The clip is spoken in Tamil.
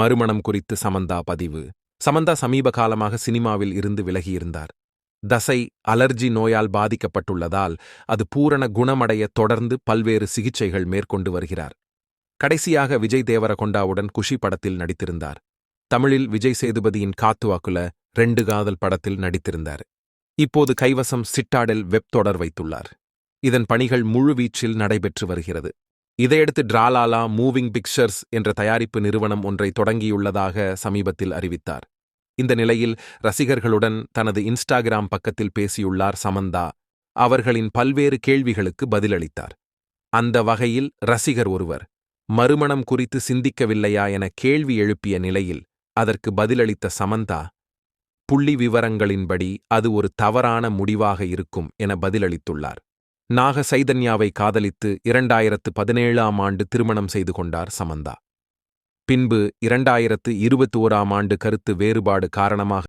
மறுமணம் குறித்து சமந்தா பதிவு. சமந்தா சமீப காலமாக சினிமாவில் இருந்து விலகியிருந்தார். தசை அலர்ஜி நோயால் பாதிக்கப்பட்டுள்ளதால் அது பூரண குணமடைய தொடர்ந்து பல்வேறு சிகிச்சைகள் மேற்கொண்டு வருகிறார். கடைசியாக விஜய் தேவரகொண்டாவுடன் குஷி படத்தில் நடித்திருந்தார். தமிழில் விஜய் சேதுபதியின் காத்துவாக்குல ரெண்டு காதல் படத்தில் நடித்திருந்தார். இப்போது கைவசம் சிட்டாடல் வெப் தொடர் வைத்துள்ளார். இதன் பணிகள் முழுவீச்சில் நடைபெற்று வருகிறது. இதையடுத்து டிராலாலா மூவிங் பிக்சர்ஸ் என்ற தயாரிப்பு நிறுவனம் ஒன்றை தொடங்கியுள்ளதாக சமீபத்தில் அறிவித்தார். இந்த நிலையில் ரசிகர்களுடன் தனது இன்ஸ்டாகிராம் பக்கத்தில் பேசியுள்ளார் சமந்தா. அவர்களின் பல்வேறு கேள்விகளுக்கு பதிலளித்தார். அந்த வகையில் ரசிகர் ஒருவர் மறுமணம் குறித்து சிந்திக்கவில்லையா என கேள்வி எழுப்பிய நிலையில் அதற்கு பதிலளித்த சமந்தா புள்ளி விவரங்களின்படி அது ஒரு தவறான முடிவாக இருக்கும் என பதிலளித்துள்ளார். நாக சைதன்யாவை காதலித்து இரண்டாயிரத்து பதினேழாம் ஆண்டு திருமணம் செய்து கொண்டார் சமந்தா. பின்பு இரண்டாயிரத்து இருபத்தோராம் ஆண்டு கருத்து வேறுபாடு காரணமாக